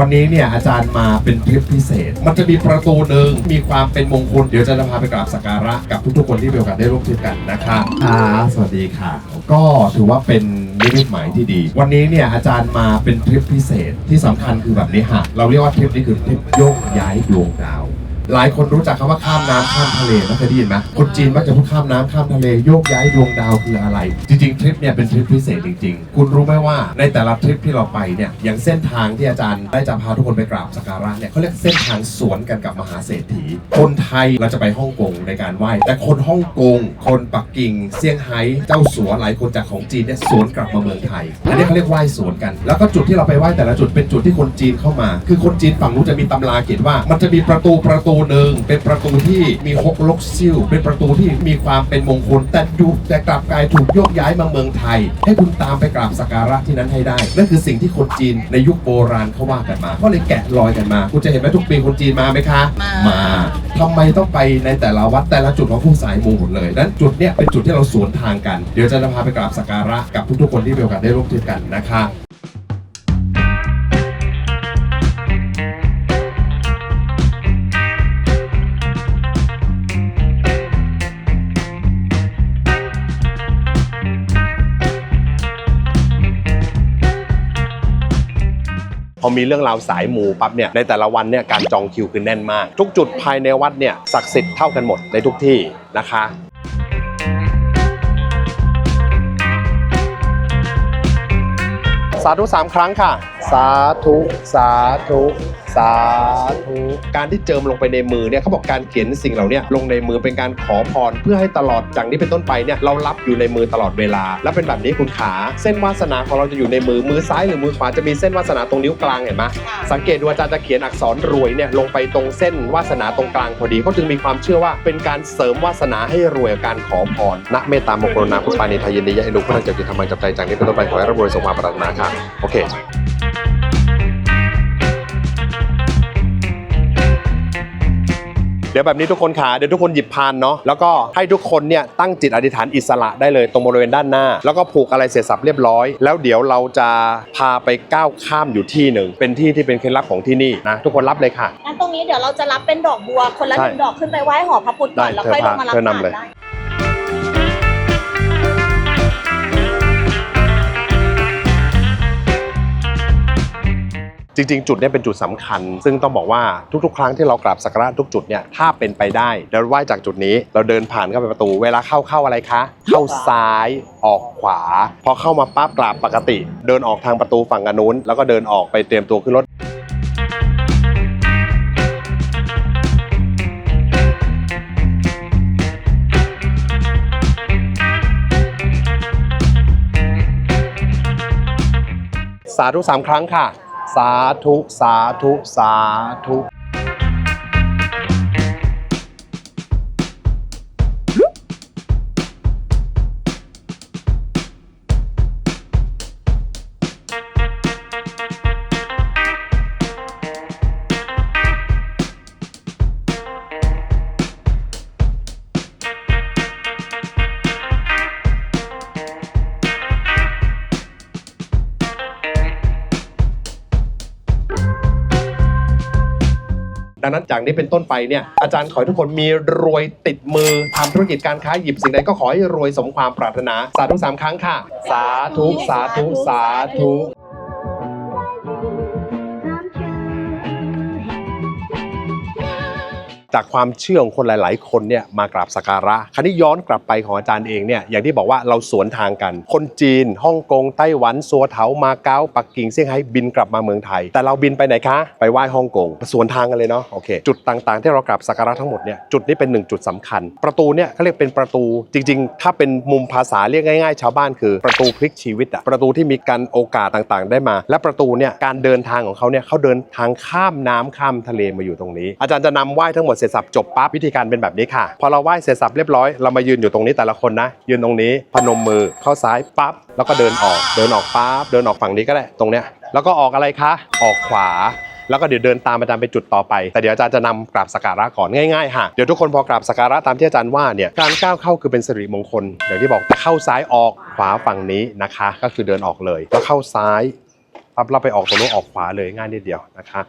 วันนี้เนี่ยอาจารย์มาเป็นทริปพิเศษ มันจะมีประตูหนึ่งมีความเป็นมงคล เดี๋ยวจะพาไปกราบสักการะกับทุกๆคนที่มีโอกาสได้ร่วมทริปกันนะคะค่ะสวัสดีค่ะ ก็ถือว่าเป็นนิมิตหมายที่ดี วันนี้เนี่ยอาจารย์มาเป็นทริปพิเศษที่สำคัญคือแบบนี้ฮะเราเรียกว่าทริปนี้คือทริปโยกย้ายดวงดาว หลายคนรู้จักคำว่าข้ามน้ำข้ามทะเลนะเคยได้ยินไหมคนจีนมักจะพูดข้ามน้ำข้ามทะเลโยกย้ายดวงดาวคืออะไร จริงๆทริปเนี่ยเป็นทริปพิเศษจริง ๆ คุณรู้ไหมว่าในแต่ละทริปที่เราไปเนี่ยอย่างเส้นทางที่อาจารย์ได้จะพาทุกคนไปกราบสักการะเนี่ยเขาเรียกเส้นทางสวนกันกับมหาเศรษฐี คนไทยเราจะไปฮ่องกงในการไหว้แต่คนฮ่องกง คนปักกิ่งเซี่ยงไฮ้เจ้าสัวหลายคนจากของจีนเนี่ยสวนกลับมาเมืองไทยอันนี้เขาเรียกไหว้สวนกัน แล้วก็จุดที่เราไปไหว้แต่ละจุดเป็นจุดที่คนจีนเข้ามา คือคนจีนฝั่งนู้นจะมีตำราเขียนว่า มันจะมีประตูประตูหนึ่งเป็นประตูที่มีฮกลกซิ่วเป็นประตูที่มีความเป็นมงคลแต่อยุแต่กลับกลายถูกโยกย้ายมาเมืองไทย ให้คุณตามไปกราบสักการะที่นั้นให้ได้นั่นคือสิ่งที่คนจีนในยุคโบราณเขาว่ากันมาก็เลยแกะรอยกันมา คุณจะเห็นไหมทุกปีคนจีนมาไหมคะ มามาทำไมต้องไปในแต่ละวัดแต่ละจุดของผู้สายมูหมดเลยนั้นจุดเนี้ยเป็นจุดที่เราสวนทางกัน เดี๋ยวจะพาไปกราบสักการะกับทุกๆคนที่มีโอกาสได้ร่วมทริปกันนะคะ พอมีเรื่องราวสายมูปั๊บเนี่ยในแต่ละวันเนี่ยการจองคิวคือแน่นมาก ทุกจุดภายในวัดเนี่ยศักดิ์สิทธิ์เท่ากันหมดในทุกที่นะคะสาธุสามครั้งค่ะสาธุสาธุสาธุการที่เจิมลงไปในมือเนี่ยเขาบอกการเขียนสิ่งเหล่าเนี้ลงในมือเป็นการขอพร เพื่อให้ตลอดจากนี้เป็นต้นไปเนี่ยเรารับอยู่ในมือตลอดเวลา และเป็นแบบนี้คุณขาเส้นวาสนาของเราจะอยู่ในมือมือซ้ายหรือมือขวาจะมีเส้นวาสนาตรงนิ้วกลางเห็นไหมสังเกตดูอาจารย์จะเขียนอักษรรวยเนี่ยลงไปตรงเส้นวาสนาตรงกลางพอดีเขาจึงมีความเชื่อว่าเป็นการเสริมวาสนาให้รวยกับการขอพรณเมตตามงคลนาพุทธปานิทายินดียะให้ลูกพระนันเจ้ากิจธรรมังจับใจจากนี้เป็นต้นไปขอให้ร่ำรวยสมความปรารถนาค่ะโอเค เดี๋ยวแบบนี้ทุกคนขาเดี๋ยวทุกคนหยิบพานเนาะแล้วก็ให้ทุกคนเนี่ยตั้งจิตอธิษฐานอิสระได้เลยตรงบริเวณด้านหน้า แล้วก็ผูกอะไรเสร็จสับเรียบร้อย แล้วเดี๋ยวเราจะพาไปก้าวข้ามอยู่ที่หนึ่งเป็นที่ที่เป็นเคล็ดลับของที่นี่นะทุกคนรับเลยค่ะงั้นตรงนี้เดี๋ยวเราจะรับเป็นดอกบัวคนละใช่หนึ่งดอกขึ้นไปไหว้หอพระพุทธก่อนได้แล้วค่อยลงมารับเธอนำทานเลยได้ จริงๆ จุดนี้เป็นจุดสำคัญ ซึ่งต้องบอกว่าทุกๆ ครั้งที่เรากราบสักการะทุกจุดเนี่ยถ้าเป็นไปได้เราไหว้จากจุดนี้ เราเดินผ่านเข้าไปประตู เวลาเข้าเข้าอะไรคะ เข้าซ้ายออกขวา พอเข้ามาปั๊บกราบปกติ เดินออกทางประตูฝั่งอนนุนแล้วก็เดินออกไปเตรียมตัวขึ้นรถสาธุสามครั้งค่ะ สาธุ สาธุ สาธุ ดังนั้นจากนี้เป็นต้นไปเนี่ยอาจารย์ขอให้ทุกคนมีรวยติดมือทำธุรกิจการค้าหยิบสิ่งใดก็ขอให้รวยสมความปรารถนา สาธุสามครั้งค่ะ สาธุสาธุสาธุ จากความเชื่อของคนหลาย ๆ คนเนี่ยมากราบสักการะคราวนี้ย้อนกลับไปของอาจารย์เองเนี่ยอย่างที่บอกว่าเราสวนทางกัน คนจีนฮ่องกงไต้หวันซัวเถามาเก๊าปักกิ่งเซี่ยงไฮ้บินกลับมาเมืองไทย แต่เราบินไปไหนคะไปไหว้ฮ่องกงสวนทางกันเลยเนาะโอเคจุดต่าง ๆ ที่เรากราบสักการะทั้งหมดเนี่ยจุดนี้เป็นหนึ่งจุดสำคัญ ประตูเนี่ยเขาเรียกเป็นประตูจริง ๆ ถ้าเป็นมุมภาษาเรียกง่าย ๆ ชาวบ้านคือประตูพลิกชีวิตอะประตูที่มีการโอกาสต่างๆ ได้มา และประตูเนี่ยการเดินทางของเขาเนี่ยเขาเดินทางข้ามน้ำข้ามทะเลมาอยู่ตรงนี้ อาจารย์จะนำไหว้ทั้งหมดเสร็จสับจบปั๊บวิธีการเป็นแบบนี้ค่ะ พอเราไหว้เสร็จสับเรียบร้อยเรามายืนอยู่ตรงนี้แต่ละคนนะ ยืนตรงนี้พนมมือเข้าซ้ายปั๊บแล้วก็เดินออก เดินออกปั๊บเดินออกฝั่งนี้ก็ได้ตรงเนี้ยแล้วก็ออกอะไรคะออกขวาแล้วก็เดี๋ยวเดินตามอาจารย์ไปจุดต่อไป แต่เดี๋ยวอาจารย์จะนำกราบสักการะก่อนง่ายๆค่ะ เดี๋ยวทุกคนพอกราบสักการะตามที่อาจารย์ว่าเนี่ย การก้าวเข้าคือเป็นสิริมงคล อย่างที่บอกเข้าซ้ายออกขวาฝั่งนี้นะคะ ก็คือเดินออกเลย แล้วเข้าซ้ายปั๊บเราไปออกตรงนู้นออกขวาเลยง่ายนิดเดียวนะคะ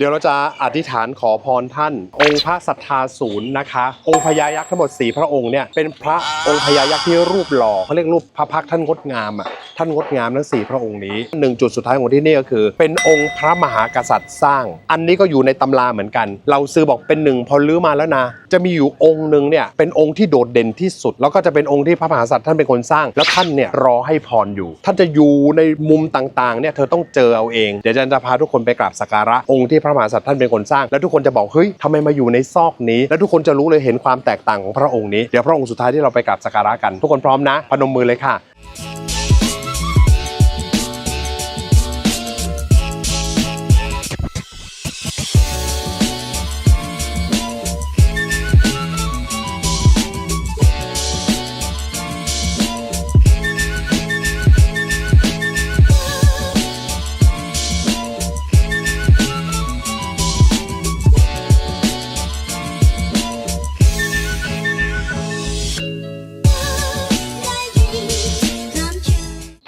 เดี๋ยวเราจะอธิษฐานขอพรท่าน องค์พระสัทธาศูนย์นะคะ องค์พญายักษ์ทั้งหมดสีพระองค์เนี่ยเป็นพระองค์พญายักษ์ที่รูปหล่อเขาเรียกรูปพระพักตร์ท่านงดงามอะ ท่านงดงามทั้งสี่พระองค์นี้หนึ่งจุดสุดท้ายของที่นี่ก็คือ เป็นองค์พระมหากษัตริย์สร้าง อันนี้ก็อยู่ในตำราเหมือนกัน เราซื้อบอกเป็นหนึ่งพอลื้อมาแล้วนะ จะมีอยู่องค์หนึ่งเนี่ยเป็นองค์ที่โดดเด่นที่สุด แล้วก็จะเป็นองค์ที่พระมหากษัตริย์ท่านเป็นคนสร้าง แล้วท่านเนี่ยรอให้พรอยู่ ท่านจะอยู่ในมุมต่างๆเนี่ยเธอต้องเจอเอาเอง เดี๋ยวอาจันจะพาทุกคนไปกราบสักการะองค์ที่พระมหากษัตริย์ท่านเป็นคนสร้าง แล้วทุกคนจะบอกเฮ้ยทำไมมาอยู่ในซอกนี้ แล้วทุกคนจะรู้เลยเห็นความแตกต่างของพระองค์นี้เดี๋ยวพระองค์สุดท้ายที่เราไปกราบสักการะกัน ทุกคนพร้อมนะพนมมือเลยค่ะ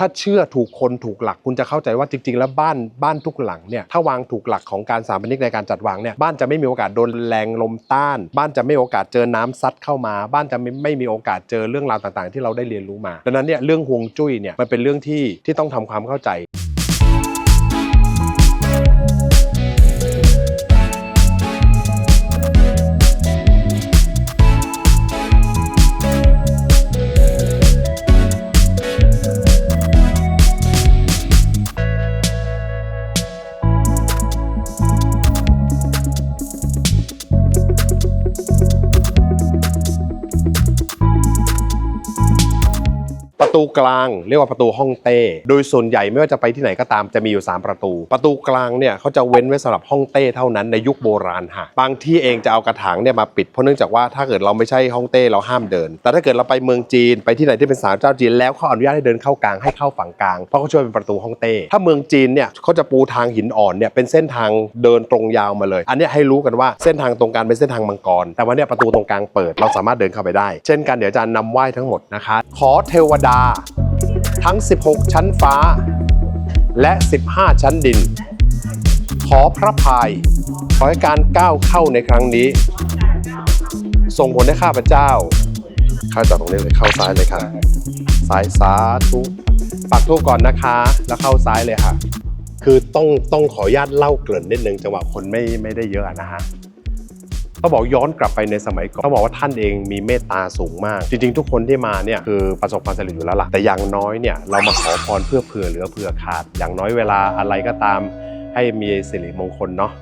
ถ้าเชื่อถูกคนถูกหลักคุณจะเข้าใจว่าจริง ๆ แล้วบ้านบ้านทุกหลังเนี่ยถ้าวางถูกหลักของการสถาปนิกในการจัดวางเนี่ยบ้านจะไม่มีโอกาสโดนแรงลมต้าน บ้านจะไม่มีโอกาสเจอน้ำซัดเข้ามา บ้านจะไม่ไม่มีโอกาสเจอเรื่องราวต่างๆ ที่เราได้เรียนรู้มาดังนั้นเนี่ยเรื่องฮวงจุ้ยเนี่ยมันเป็นเรื่องที่ที่ต้องทำความเข้าใจ กลางเรียกว่าประตูห้องเต้ โดยส่วนใหญ่ไม่ว่าจะไปที่ไหนก็ตามจะมีอยู่ 3 ประตู ประตูกลางเนี่ยเขาจะเว้นไว้สำหรับห้องเต้เท่านั้นในยุคโบราณค่ะบางที่เองจะเอากระถางเนี่ยมาปิดเพราะเนื่องจากว่าถ้าเกิดเราไม่ใช่ห้องเต้เราห้ามเดิน แต่ถ้าเกิดเราไปเมืองจีนไปที่ไหนที่เป็นศาลเจ้าจีนแล้วเขาอนุญาตให้เดินเข้ากลางให้เข้าฝั่งกลางเพราะเขาช่วยเป็นประตูห้องเต้ ถ้าเมืองจีนเนี่ยเขาจะปูทางหินอ่อนเนี่ยเป็นเส้นทางเดินตรงยาวมาเลย อันนี้ให้รู้กันว่าเส้นทางตรงกลางเป็นเส้นทางมังกร แต่ว่าเนี่ยประตูตรงกลางเปิดเราสามารถเดินเข้าไปได้ เช่นกันเดี๋ยวอาจารย์นำไหว้ทั้งหมดนะคะ ขอเทวดา ทั้ง 16 ชั้นฟ้า และ 15 ชั้นดิน ขอพระพาย ขอให้การก้าวเข้าในครั้งนี้ ส่งผลให้ข้าพเจ้า ข้าจากตรงนี้เลยเข้าซ้ายเลยค่ะซ้ายสาธุปักทูปก่อนนะคะ แล้วเข้าซ้ายเลยค่ะ คือต้องต้องขออนุญาตเล่าเกริ่นนิดนึงจังหวะคนไม่ไม่ได้เยอะนะฮะ เขาบอกย้อนกลับไปในสมัยก่อนเขาบอกว่าท่านเองมีเมตตาสูงมาก จริง ๆ ทุกคนที่มาเนี่ยคือประสบความสำเร็จอยู่แล้วล่ะแต่อย่างน้อยเนี่ยเรามาขอพรเพื่อเผื่อเหลือเผื่อขาด อย่างน้อยเวลาอะไรก็ตามให้มีสิริมงคลเนาะ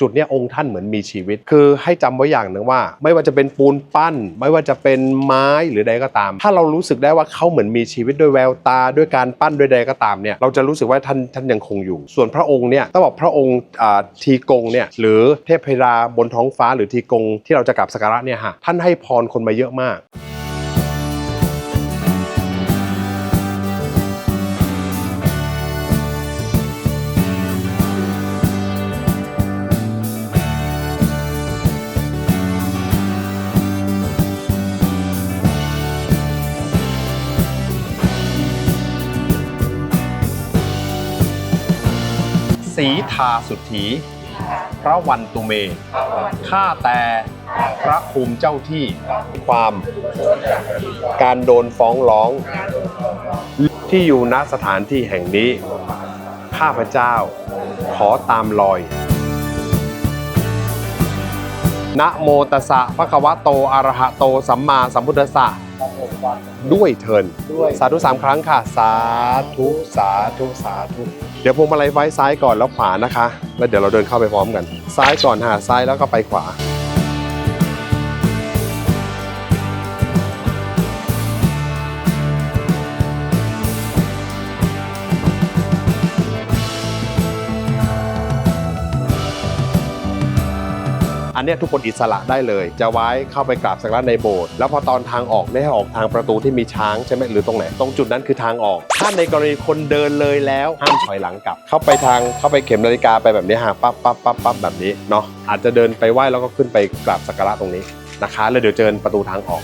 จุดนี้องค์ท่านเหมือนมีชีวิต คือให้จำไว้อย่างหนึ่งว่า ไม่ว่าจะเป็นปูนปั้น ไม่ว่าจะเป็นไม้หรือใดก็ตาม ถ้าเรารู้สึกได้ว่าเขาเหมือนมีชีวิตด้วยแววตาด้วยการปั้นด้วยใดก็ตามเนี่ยเราจะรู้สึกว่าท่านท่านยังคงอยู่ ส่วนพระองค์เนี่ยต้องบอกพระองค์ทีกงเนี่ยหรือเทพธิดาบนท้องฟ้าหรือทีกงที่เราจะกราบสักการะเนี่ยฮะท่านให้พรคนมาเยอะมาก สีทาสุทธีพระวันตุเม ข้าแต่พระภูมิเจ้าที่ความ การโดนฟ้องร้อง ที่อยู่ณสถานที่แห่งนี้ ข้าพเจ้าขอตามรอยนะโมตัสสะภะคะวะโตอะระหะโต สัมมาสัมพุทธัสสะ ด้วยเทินสาธุสามครั้งค่ะ สาธุสาธุสาธุเดี๋ยวพวงมาลัยไว้ซ้ายก่อนแล้วขวานะคะ แล้วเดี๋ยวเราเดินเข้าไปพร้อมกัน ซ้ายก่อนหาซ้ายแล้วก็ไปขวา อันนี้ทุกคนอิสระได้เลย จะไว้เข้าไปกราบสักการะในโบสถ์แล้วพอตอนทางออกไม่ให้ออกทางประตูที่มีช้างใช่ไหมหรือตรงไหนตรงจุดนั้นคือทางออก ถ้าในกรณีคนเดินเลยแล้วห้ามถอยหลังกลับ เข้าไปทางเข้าไปเข็มนาฬิกาไปแบบนี้ฮะปั๊บปั๊บปั๊บปั๊บแบบนี้เนาะอาจจะเดินไปไหว้แล้วก็ขึ้นไปกราบสักการะตรงนี้นะคะ แล้วเดี๋ยวเจอประตูทางออก